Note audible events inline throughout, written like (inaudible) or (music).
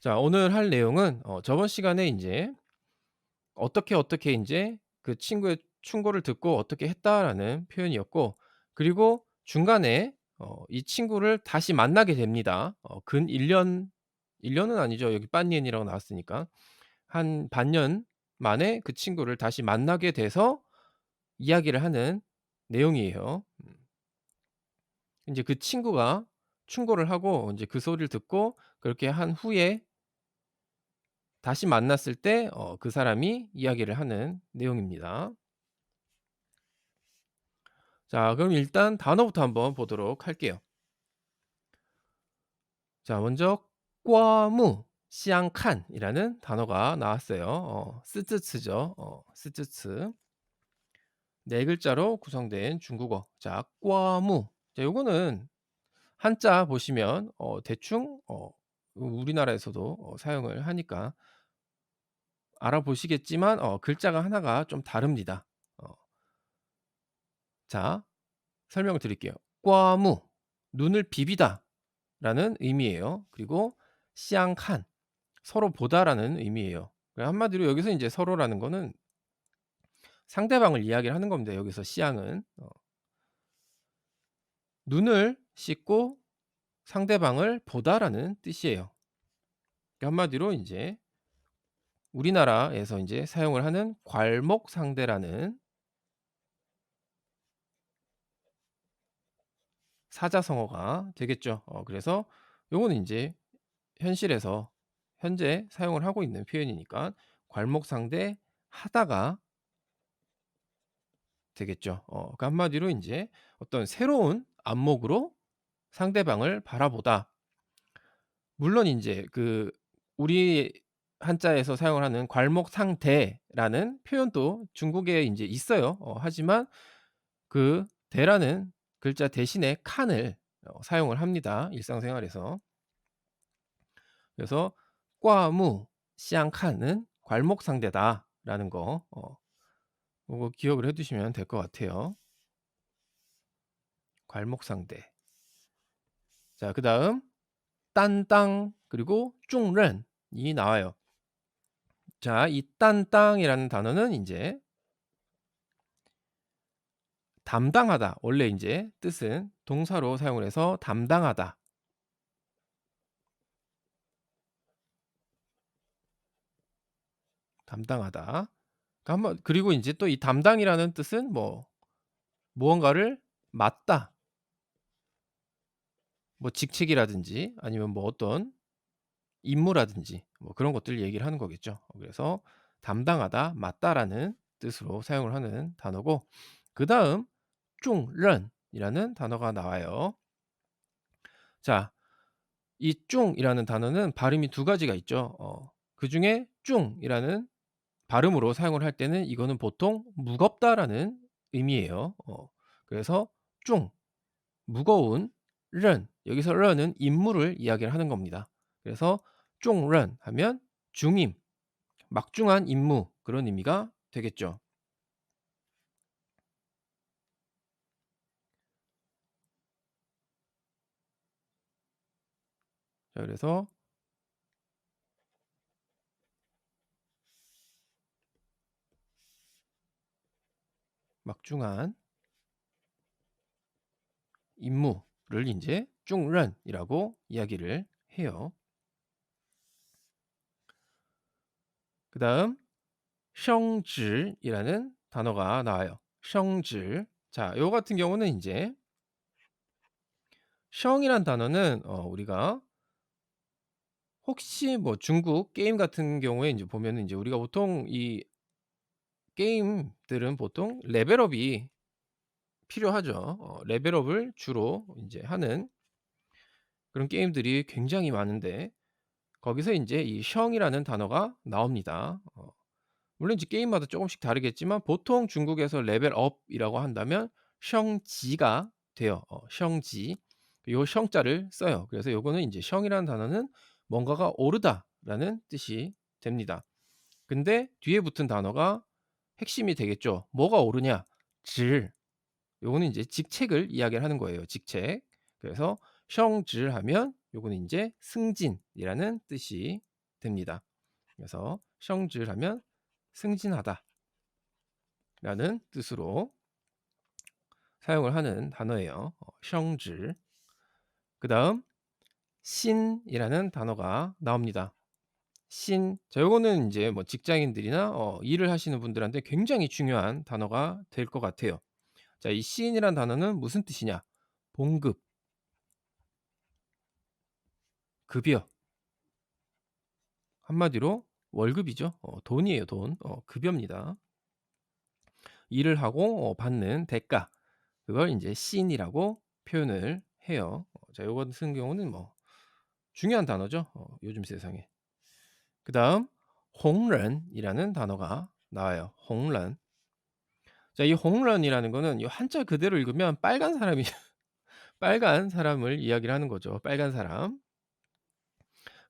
자 오늘 할 내용은 어 저번 시간에 인제 어떻게, 어떻게 인제 그 친구의 충고를 듣고 "어떻게 했다."라는 표현이었고 그리고 중간에 어 이 친구를 다시 만나게 됩니다. 어 근 1 년 1 년은 아니죠. 여기 반니엔이라고 나왔으니까. 한 반년 만에 그 친구를 다시 만나게 돼서 이야기를 하는 내용이에요. 음. 인제 그 친구가 충고를 하고 인제 그 소리를 듣고 그렇게 한 후에 다시 만났을 때 어 그 사람이 이야기를 하는 내용입니다. 자 그럼 일단 단어부터 한번 보도록 할게요. 자 먼저 꽈무 시앙칸이라는 단어가 나왔어요. 어 스즈츠죠. 어 스즈츠. 네 글자로 구성된 중국어. 자 꽈무. 자 요거는 한자 보시면 어 대충 어 우리나라에서도 어 사용을 하니까 알아보시겠지만 어 글자가 하나가 좀 다릅니다. 어. 자 설명을 드릴게요. 꽈무 눈을 비비다 라는 의미예요. 그리고 시앙칸 서로 보다라는 의미예요. 그냥 한마디로 여기서 인제 서로라는 거는 상대방을 이야기를 하는 겁니다. 여기서 시앙은. 어. 눈을 씻고 상대방을 보다라는 뜻이에요. 한마디로 인제 우리나라에서 인제 사용을 하는 괄목 상대라는 사자성어가 되겠죠. 어 그래서 요거는 인제 현실에서 현재 사용을 하고 있는 표현이니까 괄목 상대 하다가 되겠죠. 어 그러니까 한마디로 인제 어떤 새로운 안목으로 상대방을 바라보다. 물론 인제 그 우리 한자에서 사용을 하는 괄목상대라는 표현도 중국에 인제 있어요. 어 하지만 그 대라는 글자 대신에 칸을 어 사용을 합니다, 일상생활에서. 그래서 꽈무 시앙칸은 괄목상대다라는 거 어 요거 기억을 해 두시면 될 것 같아요. 괄목상대. 자 그 다음 딴땅 그리고 쭝런이 나와요. 자 이 딴땅이라는 단어는 인제 담당하다. 원래 인제 뜻은 동사로 사용을 해서 담당하다. 담당하다. 그러니까 한번 그리고 인제 또 이 담당이라는 뜻은 뭐 무언가를 맡다. 뭐 직책이라든지 아니면 뭐 어떤 임무라든지 뭐 그런 것들 얘기를 하는 거겠죠. 그래서 담당하다, 맡다라는 뜻으로 사용을 하는 단어고 그 다음 쭝런이라는 단어가 나와요. 자이 쭝이라는 단어는 발음이 두 가지가 있죠. 어 그 중에 쭝이라는 발음으로 사용을 할 때는 이거는 보통 무겁다라는 의미예요. 어 그래서 쭝 무거운 런 여기서 런은 임무를 이야기를 하는 겁니다. 그래서 쭝런 하면 중임, 막중한 임무 그런 의미가 되겠죠. 자 그래서 막중한 임무 를 인제 쭝런이라고 이야기를 해요. 그 다음 성질이라는 단어가 나와요. 성질. 자 요 같은 경우는 인제 성이란 단어는 어 우리가 혹시 뭐 중국 게임 같은 경우에 인제 보면은 인제 우리가 보통 이 게임들은 보통 레벨업이 필요하죠. 어 레벨업을 주로 인제 하는 그런 게임들이 굉장히 많은데 거기서 인제 이 성이라는 단어가 나옵니다. 어 물론 이제 게임마다 쪼금씩 다르겠지만 보통 중국에서 레벨업이라고 한다면 성지가 돼요. 어 성지. 요 성자를 써요. 그래서 요거는 인제 성이라는 단어는 뭔가가 오르다라는 뜻이 됩니다. 근데 뒤에 붙은 단어가 핵심이 되겠죠. 뭐가 오르냐? 질. 요거는 인제 직책을 이야기를 하는 거예요, 직책. 그래서 성질 하면 요거는 인제 승진이라는 뜻이 됩니다. 그래서 성질하면 승진하다 라는 뜻으로 사용을 하는 단어예요. 어, 성질. 그 다음 신이라는 단어가 나옵니다. 신. 자, 요거는 이제 뭐 직장인들이나 어, 일을 하시는 분들한테 굉장히 중요한 단어가 될 것 같아요. 자, 이 신이란 단어는 무슨 뜻이냐? 봉급, 급여. 한마디로 월급이죠. 어, 돈이에요, 돈. 어, 급여입니다. 일을 하고 어, 받는 대가. 그걸 이제 신이라고 표현을 해요. 어, 자, 요거 같은 경우는 뭐 중요한 단어죠. 어, 요즘 세상에. 그 다음 홍런이라는 단어가 나와요. 홍런. 자, 이 홍런이라는 거는 이 한자 그대로 읽으면 빨간 사람이 (laughs) 빨간 사람을 이야기를 하는 거죠. 빨간 사람.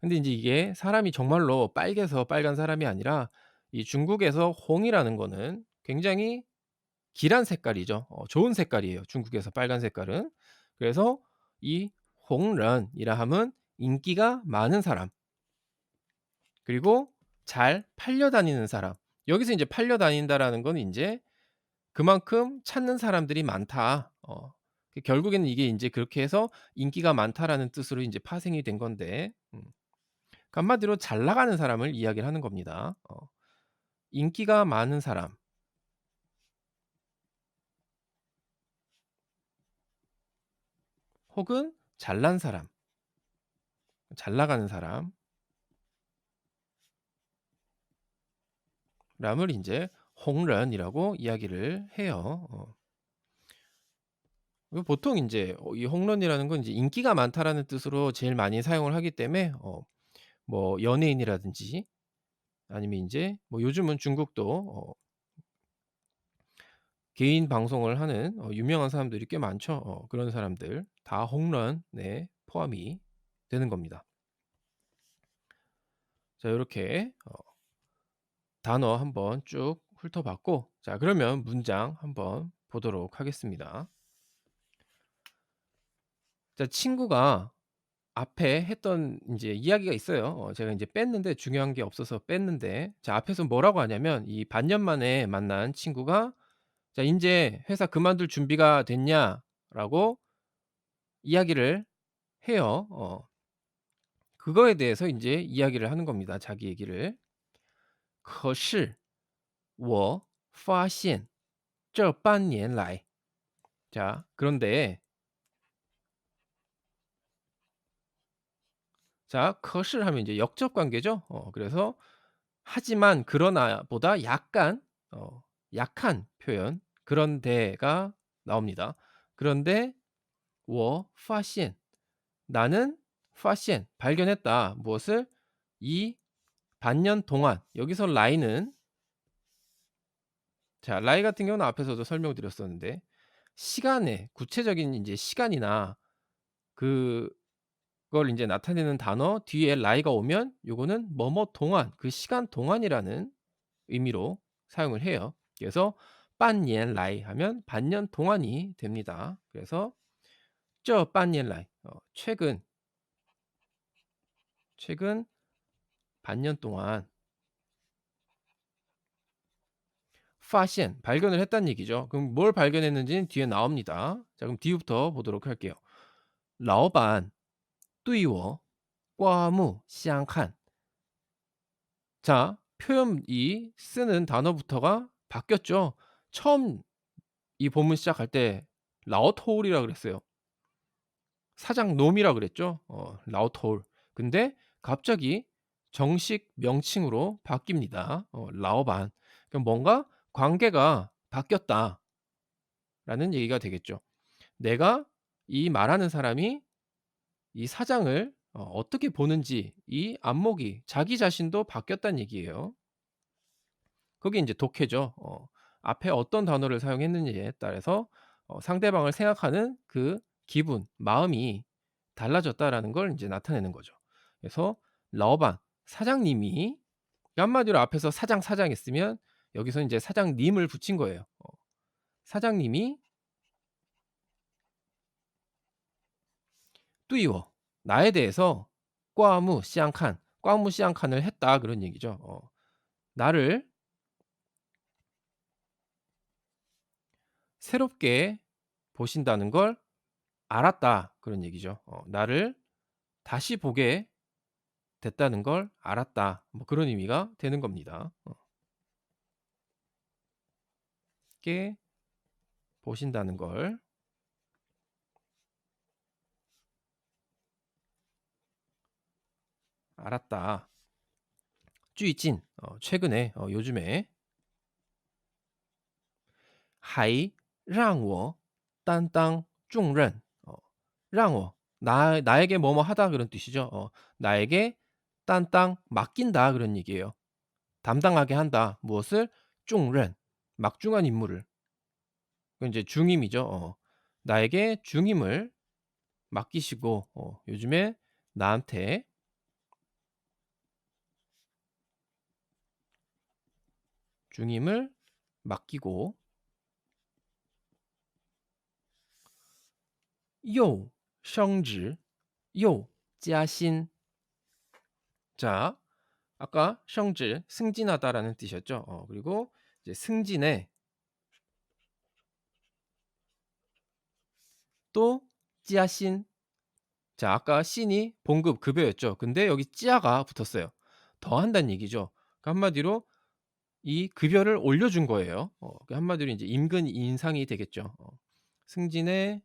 근데 인제 이게 사람이 정말로 빨개서 빨간 사람이 아니라 이 중국에서 홍이라는 거는 굉장히 길한 색깔이죠. 어 좋은 색깔이에요, 중국에서 빨간 색깔은. 그래서 이 홍런이라 함은 인기가 많은 사람. 그리고 잘 팔려 다니는 사람. 여기서 인제 팔려 다닌다라는 건 인제 그만큼 찾는 사람들이 많다. 어 그 결국에는 이게 인제 그렇게 해서 인기가 많다라는 뜻으로 인제 파생이 된 건데 음. 그 한마디로 잘 나가는 사람을 이야기를 하는 겁니다. 어. 인기가 많은 사람. 혹은 잘난 사람. 잘 나가는 사람. 람을 인제 홍런이라고 이야기를 해요. 어. 그 보통 인제 어이 홍런이라는 건 이제 인기가 많다라는 뜻으로 제일 많이 사용을 하기 때문에 어 뭐 연예인이라든지 아니면 인제 뭐 요즘은 중국도 어 개인 방송을 하는 어 유명한 사람들이 꽤 많죠. 어 그런 사람들 다 홍런에 포함이 되는 겁니다. 자 요렇게 어 단어 한번 쭉 훑어봤고 자 그러면 문장 한번 보도록 하겠습니다. 자 친구가 앞에 했던 인제 이야기가 있어요. 어 제가 인제 뺐는데 중요한 게 없어서 뺐는데 자 앞에서 뭐라고 하냐면 이 반년 만에 만난 친구가 자 "인제 회사 그만둘 준비가 됐냐?"라고 이야기를 해요. 어. 그거에 대해서 인제 이야기를 하는 겁니다, 자기 얘기를. 可是 我发现这半年来 자 그런데 자 可是 하면 이제 역접 관계죠. 어 그래서 하지만 그러나 보다 약간 어 약한 표현 그런데가 나옵니다. 그런데 我发现 나는 发现 발견했다. 무엇을? 이 반년 동안 여기서 라이는 자, 라이 같은 경우는 앞에서도 설명드렸었는데 시간에 구체적인 인제 시간이나 그걸 인제 나타내는 단어 뒤에 라이가 오면 요거는 뭐뭐 동안 그 시간 동안이라는 의미로 사용을 해요. 그래서 빤옌 라이 하면 반년 동안이 됩니다. 그래서 쩌 빤옌 라이 어 최근 최근 반년 동안 파신 발견을 했다는 얘기죠. 그럼 뭘 발견했는지는 뒤에 나옵니다. 자, 그럼 뒤부터 보도록 할게요. 라오반, 뚜이워, 과무, 시앙칸. 자, 표현이 쓰는 단어부터가 바뀌었죠. 처음 이 본문 시작할 때 라오토울이라 그랬어요. 사장 놈이라 그랬죠. 어, 라오토울. 근데 갑자기 정식 명칭으로 바뀝니다. 어, 라오반. 그럼 뭔가 관계가 바뀌었다라는 얘기가 되겠죠. 내가 이 말하는 사람이 이 사장을 어 어떻게 보는지 이 안목이 자기 자신도 바뀌었다는 얘기예요. 그게 인제 독해죠. 어 앞에 어떤 단어를 사용했느냐에 따라서 어 상대방을 생각하는 그 기분, 마음이 달라졌다라는 걸 인제 나타내는 거죠. 그래서 라오반 사장님이 한마디로 앞에서 사장, 사장 했으면 여기서 이제 사장님을 붙인 거예요. 어. 사장님이 뚜이워 나에 대해서 꽈무 씨앙칸 꽈무 씨앙칸을 했다 그런 얘기죠. 어, 나를 새롭게 보신다는 걸 알았다 그런 얘기죠. 어, 나를 다시 보게 됐다는 걸 알았다. 뭐 그런 의미가 되는 겁니다. 어. 쉽게 보신다는 걸. 알았다. 쭈이진 어, 최근에 어, 요즘에. 하이 랑워 딴땅 중런 어, 랑워. 나 나에게 뭐뭐 하다 그런 뜻이죠. 어, 나에게 딴땅 맡긴다 그런 얘기예요. 담당하게 한다. 무엇을? 중런 막중한 임무를 이제 중임이죠. 어. 나에게 중임을 맡기시고 어, 요즘에 나한테 중임을 맡기고 요 성질 요 자신 자 아까 성질 승진하다라는 뜻이었죠. 어, 그리고 이제 승진에 또 찌아신 자, 아까 신이 봉급 급여였죠. 근데 여기 찌아가 붙었어요. 더 한다는 얘기죠. 그 한마디로 이 급여를 올려준 거예요. 어, 그 한마디로 이제 임금 인상이 되겠죠. 어, 승진의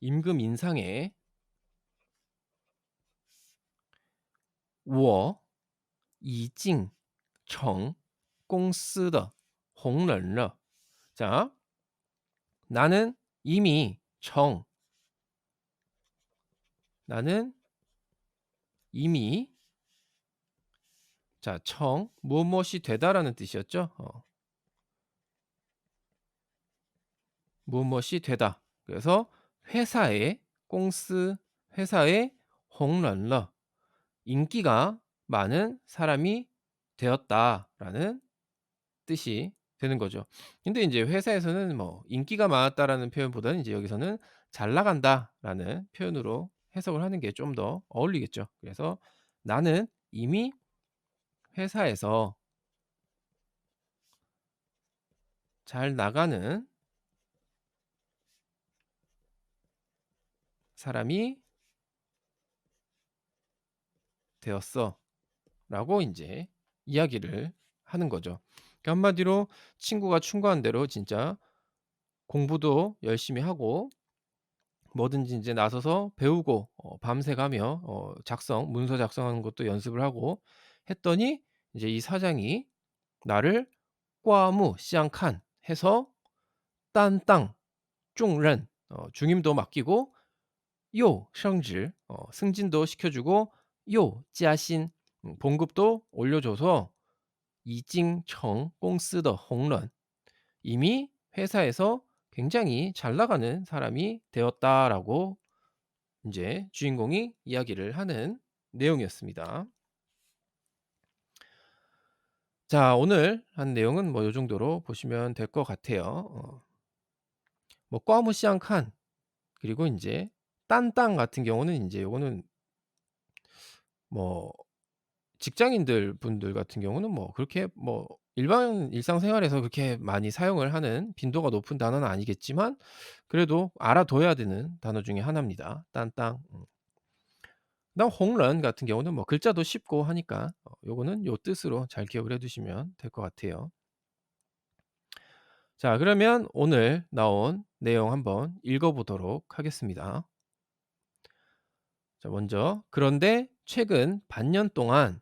임금 인상에 我已经成 公司的红人了. 자, 나는 이미 정 나는 이미 자, 청 무엇무엇이 되다라는 뜻이었죠. 어. 무엇무엇이 되다. 그래서 회사의 공스 회사의 홍런러 인기가 많은 사람이 되었다라는 뜻이 되는 거죠. 근데 인제 회사에서는 뭐 인기가 많았다라는 표현보다는 이제 여기서는 잘 나간다라는 표현으로 해석을 하는 게 좀 더 어울리겠죠. 그래서 나는 이미 회사에서 잘 나가는 사람이 되었어 라고 인제 이야기를 하는 거죠. 그러니까 한마디로 친구가 충고한 대로 진짜 공부도 열심히 하고 뭐든지 이제 나서서 배우고 어 밤새 가며 어 작성, 문서 작성하는 것도 연습을 하고 했더니 이제 이 사장이 나를 과무 시앙칸 해서 딴땅 중런 어 중임도 맡기고 요 성질 어 승진도 시켜주고 요 짜신 음, 봉급도 올려줘서 이징청 공스더 홍런 이미 회사에서 굉장히 잘 나가는 사람이 되었다라고 인제 주인공이 이야기를 하는 내용이었습니다. 자, 오늘 한 내용은 뭐 요 정도로 보시면 될 것 같아요. 어. 뭐 꽈무시앙 칸 그리고 인제 딴땅 같은 경우는 인제 요거는 뭐 직장인들 분들 같은 경우는 뭐 그렇게 뭐 일반 일상생활에서 그렇게 많이 사용을 하는 빈도가 높은 단어는 아니겠지만 그래도 알아둬야 되는 단어 중에 하나입니다. 딴땅. 음. 그다음 홍런 같은 경우는 뭐 글자도 쉽고 하니까 어 요거는 요 뜻으로 잘 기억을 해 두시면 될 것 같아요. 자, 그러면 오늘 나온 내용 한번 읽어 보도록 하겠습니다. 자, 먼저 그런데 최근 반년 동안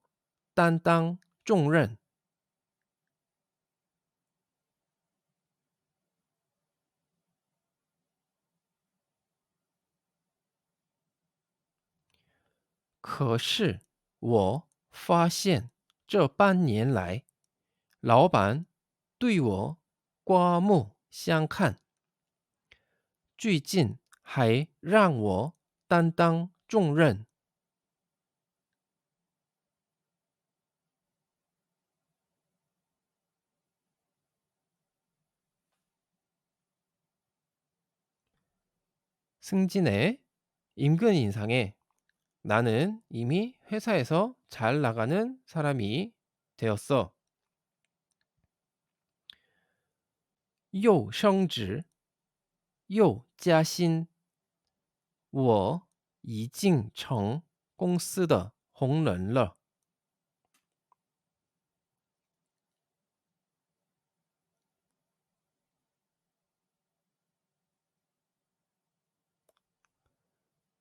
担当重任。可是我发现这半年来，老板对我刮目相看，最近还让我担当重任。 승진에 임금 인상에 나는 이미 회사에서 잘 나가는 사람이 되었어. 又升职，又加薪，我已经成公司的红人了。